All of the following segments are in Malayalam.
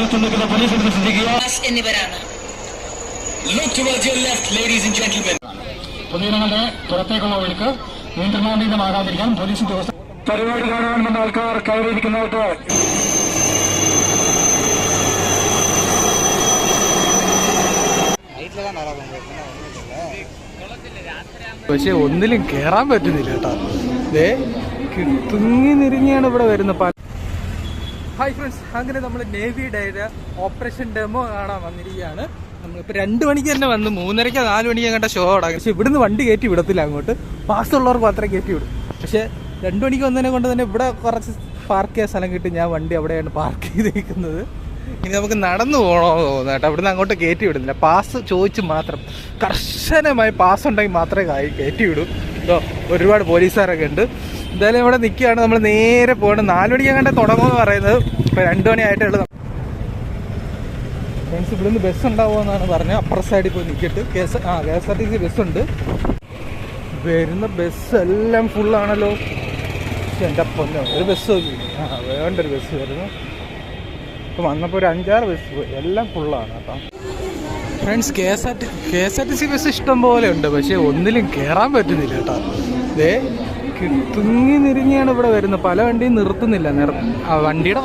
ചേർത്തുനിൽക്കുന്ന പോലീസ് എന്നിവരാണ്. പൊതുജനങ്ങളുടെ പുറത്തേക്കുള്ള ഒഴുക്ക് നിയന്ത്രണാതീതമാകാതിരിക്കാൻ പോലീസ് ഉദ്യോഗസ്ഥർ പരിപാടി കാണാൻ വന്ന ആൾക്കാർ കയറിയിരിക്കുന്നവർക്ക് പക്ഷെ ഒന്നിലും കേറാൻ പറ്റുന്നില്ല കേട്ടോ. ദേ തിങ്ങി നിരിഞ്ഞാണ് ഇവിടെ വരുന്ന പല ഹായ് ഫ്രണ്ട്സ് അങ്ങനെ നമ്മൾ നേവി ഡേയുടെ ഓപ്പറേഷൻ ഡെമോ കാണാൻ വന്നിരിക്കുകയാണ്. നമ്മളിപ്പോൾ രണ്ട് മണിക്ക് തന്നെ വന്ന് മൂന്നരയ്ക്ക് നാല് മണിക്ക് കണ്ട ഷോ അടങ്ങും പക്ഷേ ഇവിടുന്ന് വണ്ടി കയറ്റി വിടത്തില്ല അങ്ങോട്ട്. പാസ്സുള്ളവർക്ക് മാത്രമേ കയറ്റി വിടും. പക്ഷേ രണ്ട് മണിക്ക് വന്നതിനെ കൊണ്ട് തന്നെ ഇവിടെ കുറച്ച് പാർക്ക് ചെയ്യാൻ സ്ഥലം കിട്ടി. ഞാൻ വണ്ടി അവിടെയാണ് പാർക്ക് ചെയ്തിരിക്കുന്നത്. ഇനി നമുക്ക് നടന്നു പോകണമെന്ന് തോന്നുന്നു കേട്ടോ. അവിടുന്ന് അങ്ങോട്ട് കയറ്റി വിടുന്നില്ല. പാസ് ചോദിച്ച് മാത്രം. കർശനമായി പാസ് ഉണ്ടെങ്കിൽ മാത്രമേ കയറ്റി വിടൂ. ഇതോ ഒരുപാട് പോലീസുകാരൊക്കെ ഉണ്ട്. എന്തായാലും ഇവിടെ നിൽക്കുകയാണ്. നമ്മൾ നേരെ പോകണം. നാല് തുടങ്ങുമെന്ന് പറയുന്നത് ഇപ്പം രണ്ട് മണിയായിട്ടേ ഉള്ളൂ. ഫ്രണ്ട്സ് ഇവിടുന്ന് ബസ് ഉണ്ടാവുമെന്നാണ് പറഞ്ഞത്. അപ്പുറ സൈഡിൽ പോയി നിൽക്കിട്ട്. കെ എസ് ആ K S R T C ബസ്സുണ്ട് വരുന്ന ബസ് എല്ലാം ഫുള്ളാണല്ലോ എന്റെ പൊന്നോ ഒരു ബസ് ആ വേണ്ട ഒരു ബസ് വരുന്നു. ഇപ്പം വന്നപ്പോൾ ഒരു അഞ്ചാറ് ബസ് പോയി. എല്ലാം ഫുള്ളാണ് അപ്പം friends K S R T K S R T C bus ഇഷ്ടം പോലെ ഉണ്ട്. പക്ഷേ ഒന്നിലും കയറാൻ പറ്റുന്നില്ല കേട്ടോ. ദേ തിങ്ങി നിരിഞ്ഞാണ് ഇവിടെ വരുന്നത്. പല വണ്ടിയും നിർത്തുന്നില്ല. നിർ വണ്ടിയുടെ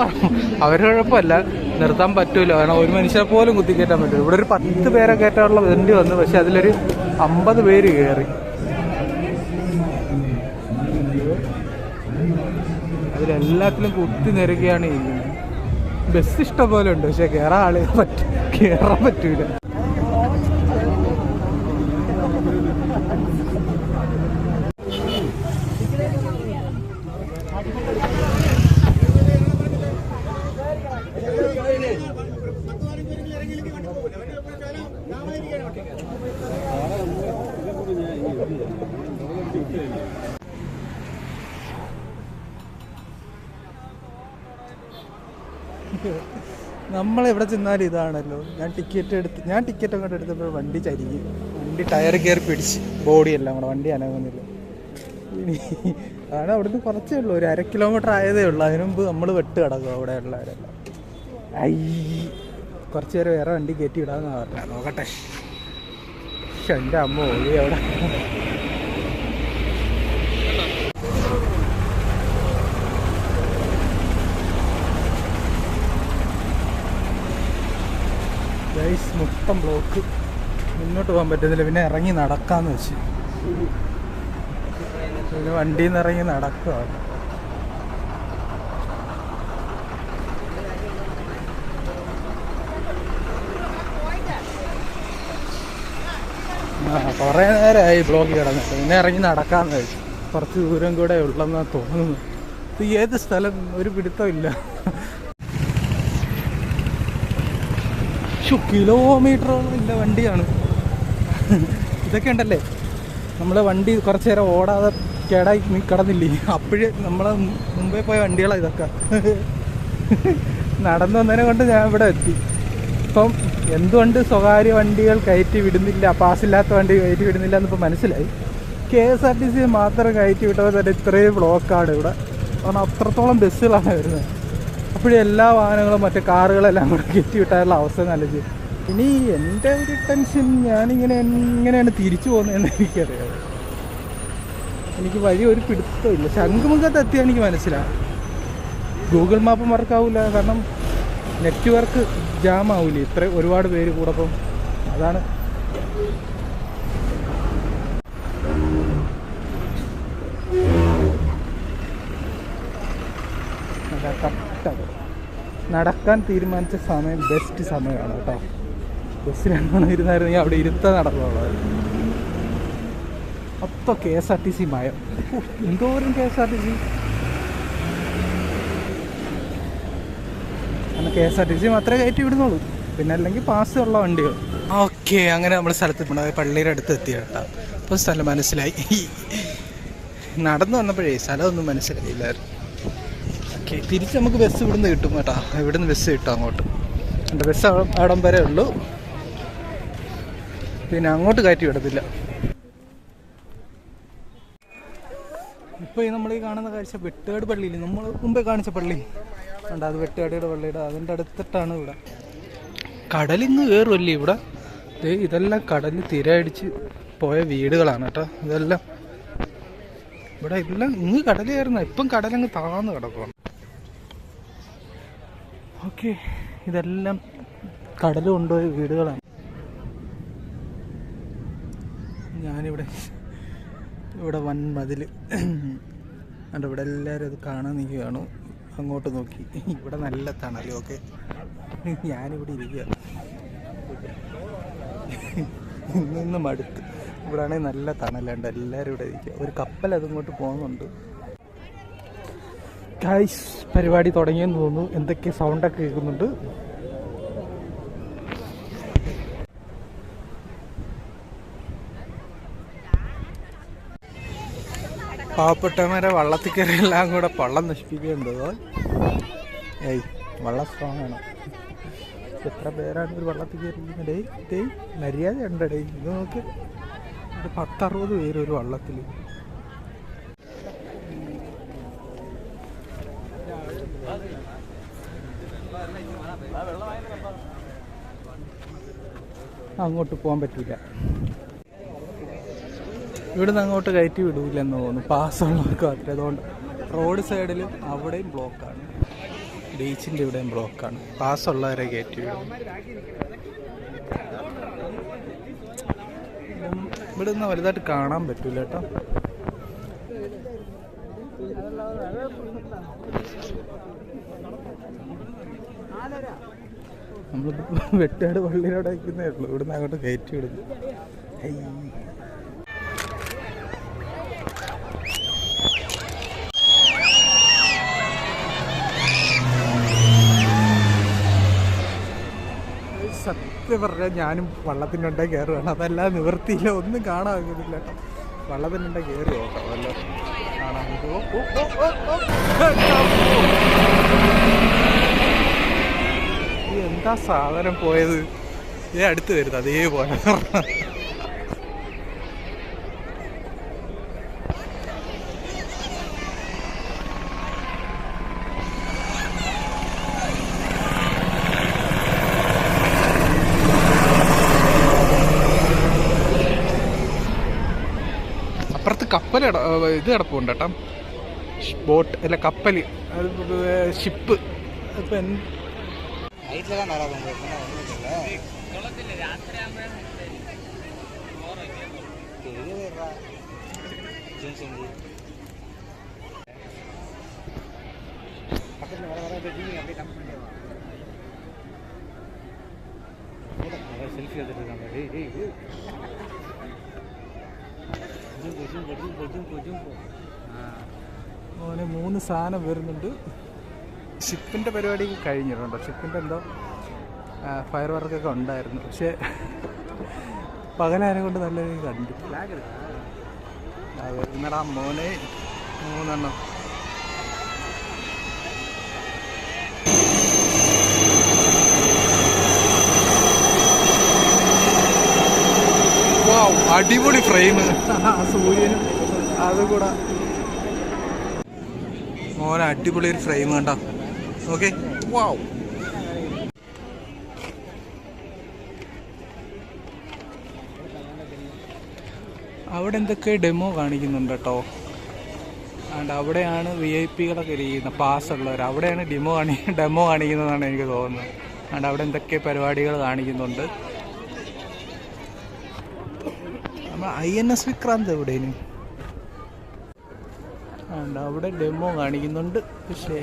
അവരുടെ കുഴപ്പമല്ല. നിർത്താൻ പറ്റൂല. കാരണം ഒരു മനുഷ്യരെ പോലും കുത്തിക്കയറ്റാൻ പറ്റില്ല ഇവിടെ ഒരു പത്ത് പേരെ കയറ്റാനുള്ള വണ്ടി വന്നു. പക്ഷെ അതിലൊരു അമ്പത് പേര് കയറി. അതിലെല്ലാത്തിലും കുത്തി നിരക്കുകയാണ് ചെയ്യുന്നത് ബസ് ഇഷ്ടം പോലെ ഉണ്ട്. പക്ഷെ കയറാൻ ആളുകൾ പറ്റും കയറാൻ പറ്റൂല. നമ്മൾ എവിടെ ചെന്നാലും ഇതാണല്ലോ. ഞാൻ ടിക്കറ്റ് എടുത്ത് ഞാൻ ടിക്കറ്റ് അങ്ങോട്ട് എടുത്തപ്പോൾ വണ്ടി ചരിഞ്ഞു. വണ്ടി ടയർ കയറി പിടിച്ച്. ബോഡി എല്ലാം കൂടെ വണ്ടി അനങ്ങുന്നില്ല. ഇനി അതാണ് അവിടുന്ന് കുറച്ചേ ഉള്ളൂ. ഒരു അര കിലോമീറ്റർ ആയതേ ഉള്ളൂ. അതിനു മുമ്പ് നമ്മൾ വെട്ട് കിടക്കും അവിടെ ഉള്ളവരെല്ലാം ഐ കുറച്ച് നേരം വേറെ വണ്ടി കയറ്റി വിടാമെന്നാണ് പറഞ്ഞത് നോക്കട്ടെ. എന്റെ അമ്മ ഓടി അവിടെ. മൊത്തം ബ്ലോക്ക് മുന്നോട്ട് പോകാൻ പറ്റുന്നില്ല. പിന്നെ ഇറങ്ങി നടക്കാന്ന് വെച്ച്. പിന്നെ വണ്ടിയിൽ നിന്ന് ഇറങ്ങി നടക്കുകയാണ് ആ കുറേ നേരമായി ബ്ലോക്ക് കിടന്നിട്ട്. പിന്നെ ഇറങ്ങി നടക്കാന്ന് വെച്ചു കുറച്ച് ദൂരം കൂടെ ഉള്ളെന്ന് തോന്നുന്നു. ഇത് ഏത് സ്ഥലം? ഒരു പിടുത്തമില്ല കിലോമീറ്ററോളം ഇല്ല വണ്ടിയാണ്. ഇതൊക്കെ ഉണ്ടല്ലേ? നമ്മൾ വണ്ടി കുറച്ച് നേരം ഓടാതെ കേടായി കിടന്നില്ലേ? അപ്പോഴേ നമ്മളെ മുമ്പേ പോയ വണ്ടികളാണ് ഇതൊക്കെ. നടന്നു വന്നതിനെ കൊണ്ട് ഞാൻ ഇവിടെ എത്തി. ഇപ്പം എന്തുകൊണ്ട് സ്വകാര്യ വണ്ടികൾ കയറ്റി വിടുന്നില്ല? പാസ്സില്ലാത്ത വണ്ടി കയറ്റി വിടുന്നില്ല എന്നിപ്പോൾ മനസ്സിലായി. K S R T C മാത്രം കയറ്റി വിട്ടപ്പോൾ തന്നെ ഇത്രയും ബ്ലോക്കാണ് ഇവിടെ. കാരണം അത്രത്തോളം ബസ്സുകളാണ് വരുന്നത്. അപ്പോഴും എല്ലാ വാഹനങ്ങളും മറ്റേ കാറുകളെല്ലാം കൂടെ കയറ്റി വിട്ടാനുള്ള അവസ്ഥ നല്ലത് ഇനി എന്റെ ഒരു ടെൻഷൻ ഞാനിങ്ങനെ എങ്ങനെയാണ് തിരിച്ചു പോകുന്നതെന്ന് എനിക്കറിയാം. എനിക്ക് വഴി ഒരു പിടുത്തമില്ല ശംഖുമുഖത്ത് എത്തിയാൽ എനിക്ക് മനസ്സിലാവും. ഗൂഗിൾ മാപ്പ് വർക്കാവില്ല കാരണം നെറ്റ്വർക്ക് ജാം ആവില്ല ഇത്ര ഒരുപാട് പേര് കൂടപ്പം അതാണ്. അതാ നടക്കാൻ തീരുമാനിച്ച സമയം ബെസ്റ്റ് സമയമാണ് കേട്ടോ. ബസ്സിലാണ് ഇരുന്നായിരുന്നെങ്കിൽ അവിടെ ഇരുത്താൻ നടന്നുള്ളത് മൊത്തം K S R T C മയം. എന്തോരം K S R T C? അന്ന് K S R T C മാത്രമേ കയറ്റി വിടുന്നുള്ളൂ പിന്നെ അല്ലെങ്കിൽ പാസ് ഉള്ള വണ്ടികൾ. ഓക്കെ അങ്ങനെ നമ്മൾ സ്ഥലത്ത് പോണത് പള്ളിയുടെ അടുത്ത് എത്തി കേട്ടോ അപ്പോൾ സ്ഥലം മനസ്സിലായി. നടന്നു വന്നപ്പോഴേ സ്ഥലമൊന്നും മനസ്സിലായില്ലായിരുന്നു. ഓക്കെ തിരിച്ച് നമുക്ക് ബസ് ഇവിടുന്ന് കിട്ടും കേട്ടോ. ഇവിടുന്ന് ബസ് കിട്ടും അങ്ങോട്ട്. ബസ് അവിടം വരെ ഉള്ളൂ. പിന്നെ അങ്ങോട്ട് കയറ്റി വിടത്തില്ല. ഇപ്പോൾ ഈ നമ്മൾ ഈ കാണുന്ന കാഴ്ച വെട്ടുകാട് പള്ളിയിൽ നമ്മൾ മുമ്പേ കാണിച്ച പള്ളി. ഉണ്ട് അത് വെട്ടുകാടിയുടെ പള്ളിയുടെ അതിന്റെ അടുത്തിട്ടാണ് ഇവിടെ. കടലിന്ന് കയറുമല്ലേ ഇവിടെ? ഇതെല്ലാം കടലിൽ തിരയടിച്ച് പോയ വീടുകളാണ് കേട്ടോ. ഇതെല്ലാം. ഇവിടെ എല്ലാം ഇങ്ങ് കയറുന്ന ഇപ്പം കടലങ്ങ് താന്ന് കിടക്കുക ഓക്കെ ഇതെല്ലാം കടൽ കൊണ്ടുപോയ വീടുകളാണ്. ഞാനിവിടെ ഇവിടെ വൻ മതിൽ. അതുകൊണ്ട് ഇവിടെ എല്ലാവരും അത് കാണാൻ നിൽക്കുകയാണ്. അങ്ങോട്ട് നോക്കി. ഇവിടെ നല്ല തണലും ഓക്കെ. ഞാനിവിടെ ഇരിക്കുക. ഇന്നും മടുത്ത്. ഇവിടെ ആണെങ്കിൽ നല്ല തണലുണ്ട് എല്ലാവരും ഇവിടെ ഇരിക്കുക. ഒരു കപ്പൽ അതിങ്ങോട്ട് പോകുന്നുണ്ട്. കായ് പരിപാടി തുടങ്ങിയെന്ന് തോന്നുന്നു. എന്തൊക്കെ സൗണ്ടൊക്കെ കേൾക്കുന്നുണ്ട്? പാവപ്പെട്ടവരെ വള്ളത്തിൽ കയറി എല്ലാം കൂടെ പള്ളം നശിപ്പിക്കുന്നുണ്ടോ ഏയ് വള്ളം സ്ട്രോങ് ആണ്. എത്ര പേരാണ് ഒരു വള്ളത്തിൽ കയറിയിരിക്കുന്നത്? ഡേ മര്യാദ ഉണ്ട് ഡേയ്. ഇത് നോക്ക്. ഒരു പത്തറുപത് പേര് ഒരു വള്ളത്തിൽ അങ്ങോട്ട് പോകാൻ പറ്റില്ല ഇവിടുന്ന് അങ്ങോട്ട് കയറ്റി വിടൂലെന്ന് തോന്നുന്നു. പാസ്സുള്ളവർക്ക് മാത്രമേ അതുകൊണ്ട് റോഡ് സൈഡിലും അവിടെയും ബ്ലോക്കാണ് ബീച്ചിന്റെ ഇവിടെയും ബ്ലോക്കാണ് പാസ്സുള്ളവരെ കയറ്റി വിടും. ഇവിടെ നിന്ന് വലുതായിട്ട് കാണാൻ പറ്റൂല കേട്ടോ. നമ്മൾ വെട്ടാട് പള്ളിയിലൂടെ നിൽക്കുന്നേ ഉള്ളൂ. ഇവിടുന്ന് അങ്ങോട്ട് കയറ്റി വിടുന്നു. സത്യം പറഞ്ഞാൽ ഞാനും വള്ളത്തിനുണ്ടെ കയറുകയാണ് അതെല്ലാം നിവൃത്തിയില്ല. ഒന്നും കേട്ടോ. വള്ളത്തിനുണ്ടെ കയറി നോക്കാം വല്ല കാണാൻ എന്താ സാധനം പോയത്? ഏ അടുത്ത് വരുന്നത് അതേപോലെ. കപ്പൽ ഇത് കിടപ്പുണ്ട് കേട്ടോ. ബോട്ട് അല്ല കപ്പൽ ഷിപ്പ് ഇപ്പം എന്ത്? സെൽഫി എടുത്തിട്ട് അങ്ങനെ മൂന്ന് സാധനം വരുന്നുണ്ട്. ഷിപ്പിന്റെ പരിപാടി കഴിഞ്ഞിട്ടുണ്ടോ ഷിപ്പിന്റെ എന്തോ ഫയർ വർക്കൊക്കെ ഉണ്ടായിരുന്നു. പക്ഷേ പകലാനെ കൊണ്ട് നല്ല കണ്ടു അതെ എന്നടാ മോനെ മൂന്നെണ്ണം. അടിപൊളി ഫ്രെയിം സൂര്യനും അതുകൂടെ മോനെ അടിപൊളി ഒരു ഫ്രെയിം കണ്ടോ? ഓക്കെ വാവ് അവിടെ എന്തൊക്കെ ഡെമോ കാണിക്കുന്നുണ്ട് കേട്ടോ ആണ്ട് അവിടെയാണ് വി ഐ പികളൊക്കെ ഇരിക്കുന്നത് പാസ് ഉള്ളവർ അവിടെയാണ് ഡെമോ കാണി ഡെമോ കാണിക്കുന്നതാണ് എനിക്ക് തോന്നുന്നത്. ആണ്ട് അവിടെ എന്തൊക്കെ പരിപാടികൾ കാണിക്കുന്നുണ്ട്. ഐ എൻ എസ് വിക്രാന്ത് എവിടെയും ആണ്ട് അവിടെ ഡെമോ കാണിക്കുന്നുണ്ട്. പക്ഷേ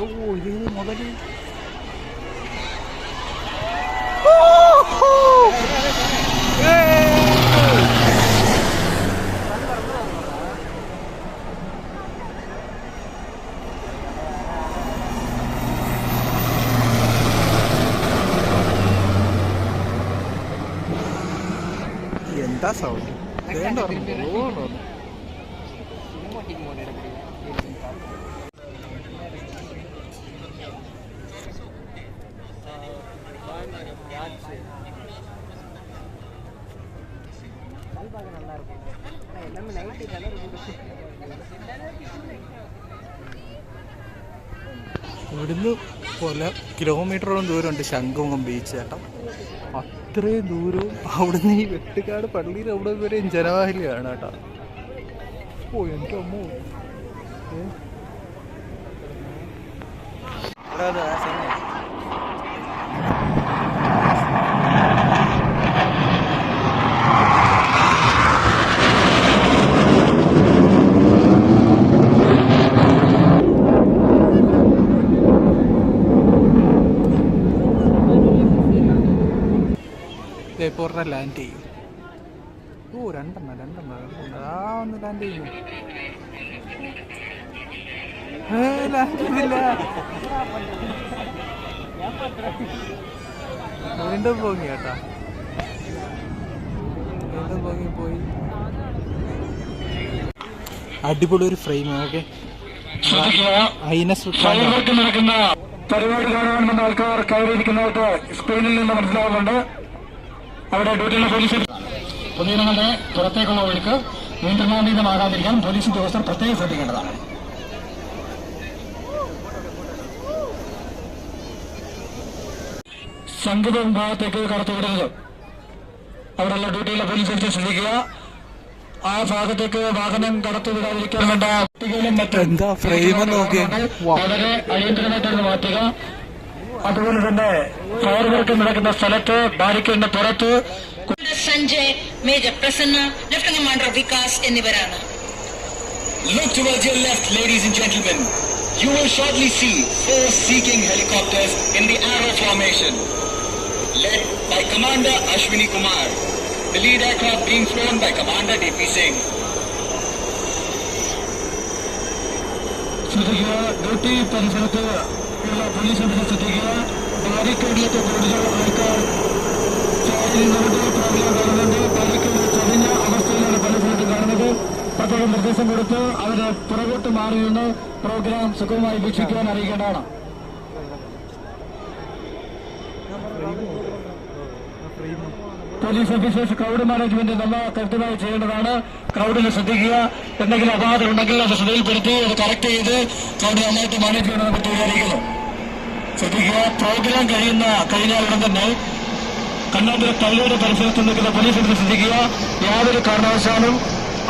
ഓ ഇത് മുതലേ? ഇവിടുന്ന് പല കിലോമീറ്ററോളം ദൂരമുണ്ട് ശംഖുമുഖം ബീച്ച് ചേട്ടം അത്രയും ദൂരവും അവിടുന്ന് ഈ വെട്ടുകാട് പള്ളിയിൽ അവിടെ വരെയും ജനവാഹിലിയാണ് കേട്ടോ. ഓ എനിക്കമ്മോ ഏ? ദേ ഇപ്പോൾ ഒരെണ്ണം ലാൻഡ് ചെയ്യും. ഓ രണ്ടെണ്ണം രണ്ടെണ്ണം രണ്ടെണ്ണം. ആ ഒന്ന് ലാൻഡ് ചെയ്തില്ല. വീണ്ടും പോങ്ങി കേട്ടാ. വീണ്ടും പോങ്ങി പോയി. അടിപൊളി ഒരു ഫ്രെയിം ഓക്കെ നടക്കുന്ന പരിപാടി കാണാൻ വന്ന ആൾക്കാർ കയറിയിരിക്കുന്നതായിട്ട് സ്പെയിനിൽ നിന്ന് മനസ്സിലാവുന്നുണ്ട്. അവിടെ ഡ്യൂട്ടിയുള്ള പോലീസ് പൊതുജനങ്ങളുടെ പുറത്തേക്കുള്ള ഒഴുക്ക് നിയന്ത്രണാതീതമാകാതിരിക്കാൻ പോലീസ് ഉദ്യോഗസ്ഥർ പ്രത്യേകം ശ്രദ്ധിക്കേണ്ടതാണ്. സംഗീത വിഭാഗത്തേക്ക് കടത്തിവിടരുത് അവിടെയുള്ള ഡ്യൂട്ടിയുള്ള പോലീസ് എടുത്ത് ശ്രദ്ധിക്കുക. ആ ഭാഗത്തേക്ക് വാഹനം കടത്തിവിടാതിരിക്കാൻ വേണ്ട എന്താ ഫ്രെയിം നോക്കിയേ? വളരെ അടിയന്തരമായിട്ടാണ് മാറ്റുക. അതുപോലെ തന്നെ ഫയർ വർക്ക് നടക്കുന്ന സ്ഥലത്ത് ബാരിക്കേഡിന്റെ പുറത്ത് Sanjay major Prasanna lieutenant commander Vikas എന്നിവരാണ് Look towards your left, ladies and gentlemen. You will shortly see four seeking helicopters in the arrow formation, led by Commander Ashwini Kumar. The lead aircraft being flown by Commander D.P. Singh. ശ്രദ്ധിക്കുക ഡ്യൂട്ടി പരിസരത്ത് ഉള്ള പോലീസ് ഉണ്ടെന്ന് ശ്രദ്ധിക്കുക ബാരിക്കേഡിലേക്ക് കൂടുതലുള്ള ആൾക്കാർ ചാടി നിന്നുകൊണ്ട് പ്രോഗ്രാം കാണുന്നുണ്ട് ബാരിക്കേഡ് ചതിഞ്ഞ അവസ്ഥയിലാണ് പല സ്ഥലത്തും കാണുന്നത്. പ്രത്യേകം നിർദ്ദേശം കൊടുത്ത് അവർ പുറകോട്ട് മാറി പ്രോഗ്രാം സുഖമായി വീക്ഷിക്കാൻ അറിയിക്കേണ്ടതാണ്. പോലീസ് ഓഫീസേഴ്സ് ക്രൗഡ് മാനേജ്മെന്റ് നല്ല കൃത്യമായി ചെയ്യേണ്ടതാണ്. ക്രൗഡിൽ ശ്രദ്ധിക്കുക. എന്തെങ്കിലും അപാകത ഉണ്ടെങ്കിൽ അത് ശ്രദ്ധയിൽപ്പെടുത്തി അത് കറക്റ്റ് ചെയ്ത് ക്രൗഡ് നന്നായിട്ട് മാനേജ് ചെയ്യണമെന്ന് പറ്റി വിചാരിക്കുന്നു. ശ്രദ്ധിക്കുക. പ്രോഗ്രാം കഴിയുന്ന കഴിഞ്ഞാൽ ഉടൻ തന്നെ കണ്ണാന്തര തള്ളിയുടെ പരിസരത്ത് നിൽക്കുന്ന പോലീസ് ശ്രദ്ധിക്കുക. യാതൊരു കാരണവശാലും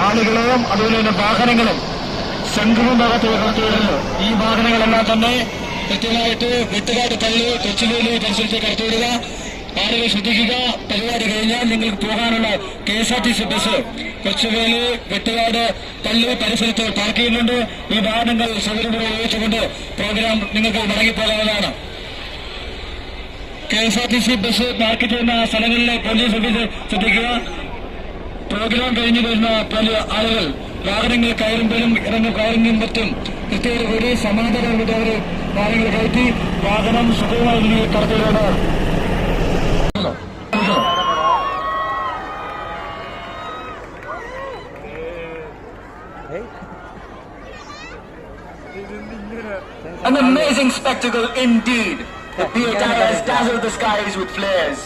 ആളുകളെയും അതുപോലെ തന്നെ വാഹനങ്ങളും ശംഖുവും ഭാഗത്ത് വരുന്നു ഈ വാഹനങ്ങളെല്ലാം തന്നെ കൃത്യമായിട്ട് വീട്ടുകാട്ട് തള്ളി കൊച്ചിലേലി പരിസരത്തേക്ക് കടത്തിവിടുക. ആളുകൾ ശ്രദ്ധിക്കുക. പരിപാടി കഴിഞ്ഞാൽ നിങ്ങൾക്ക് പോകാനുള്ള K S R T C bus Kochuveli Vettukad പള്ളി പരിസരത്ത് പാർക്ക് ചെയ്യുന്നുണ്ട്. ഈ വാഹനങ്ങൾ സൗകര്യങ്ങൾ ഉപയോഗിച്ചുകൊണ്ട് പ്രോഗ്രാം നിങ്ങൾക്ക് മടങ്ങിപ്പോകാവുന്നതാണ്. K S R T C bus park ചെയ്യുന്ന സ്ഥലങ്ങളിലെ പോലീസ് ഓഫീസ് ശ്രദ്ധിക്കുക. പ്രോഗ്രാം കഴിഞ്ഞു വരുന്ന ആളുകൾ വാഹനങ്ങൾ കയറുമ്പോഴും ഇറങ്ങും കയറുന്നതും മറ്റും കൃത്യതയോടുകൂടി കൂടി സമാധാനത്തോടെ അവർ വാഹനങ്ങൾ കയറ്റി വാഹനം സുഖമായി ഇനി An amazing spectacle indeed. The BA has dazzled the skies with flares.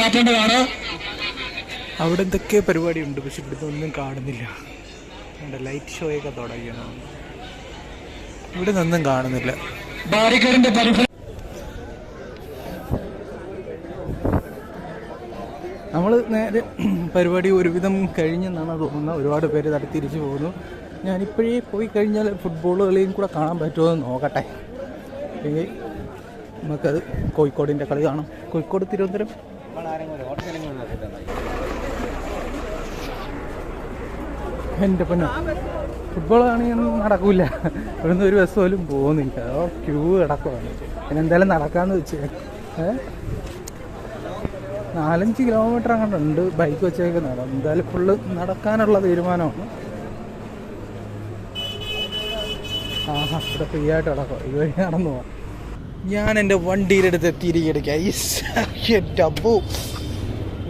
മാറ്റേണ്ടതാണ്. അവിടെ എന്തൊക്കെ പരിപാടിയുണ്ട്? പക്ഷെ ഇവിടുത്തെ ഒന്നും കാണുന്നില്ല. എന്റെ ലൈറ്റ് ഷോയൊക്കെ തുടങ്ങിയാണ് ഇവിടെ നിന്നും കാണുന്നില്ല. ബാരിക്കേഡിന്റെ പരിസരം നമ്മൾ നേരെ പരിപാടി ഒരുവിധം കഴിഞ്ഞെന്നാണ് തോന്നുന്നത്. ഒരുപാട് പേര് തടി തിരിച്ചു പോകുന്നു. ഞാനിപ്പോഴേ പോയി കഴിഞ്ഞാൽ ഫുട്ബോൾ കളിയും കൂടെ കാണാൻ പറ്റുമോ എന്ന് നോക്കട്ടെ. നമുക്കത് കോഴിക്കോടിന്റെ കളി കാണാം. കോഴിക്കോട് തിരുവനന്തപുരം. എന്റെ പൊന്നോ. ഫുട്ബോൾ കാണിയൊന്നും നടക്കില്ല ഇവിടുന്ന് ഒരു ബസ് പോലും പോകുന്നില്ല. ഓ ക്യൂ കിടക്കുവാണ്. പിന്നെ എന്തായാലും നടക്കാമെന്ന് വെച്ച്. ഏ? നാലഞ്ച് കിലോമീറ്റർ അങ്ങോട്ട് ഉണ്ട് ബൈക്ക് വെച്ചേക്കുന്നത് എന്തായാലും ഫുള്ള് നടക്കാനുള്ള തീരുമാനമാണ്. ആഹാ ഇവിടെ ഫ്രീ ആയിട്ട് നടക്കും. ഇതുവഴി നടന്നു പോവാം. ഞാൻ എന്റെ വണ്ടിയിലെടുത്ത് തിരികെ ഡബു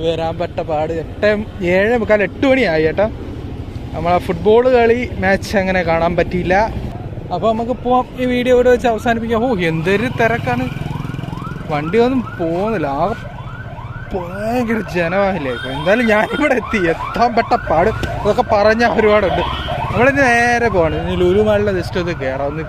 വരാൻ പറ്റ പാട്. എട്ട് ഏഴ് മുക്കാൽ എട്ട് മണിയായി ചേട്ടാ നമ്മളെ ഫുട്ബോൾ കളി മാച്ച് അങ്ങനെ കാണാൻ പറ്റിയില്ല. അപ്പോൾ നമുക്ക് പോവാം. ഈ വീഡിയോ ഇവിടെ വെച്ച് അവസാനിപ്പിക്കാം. ഓ എന്തൊരു തിരക്കാണ്. വണ്ടി ഒന്നും പോകുന്നില്ല. ആ ഭയങ്കര ജനവാഹില്ലേ എന്തായാലും ഞാനിവിടെ എത്തി. എത്താൻ പെട്ട പാട്. അതൊക്കെ പറഞ്ഞ ഒരുപാടുണ്ട്. നമ്മളിന്ന് നേരെ പോകണം ഇനി ലുലു മാളിലെ ജസ്റ്റ് ഒന്ന് കയറാം ഒന്ന്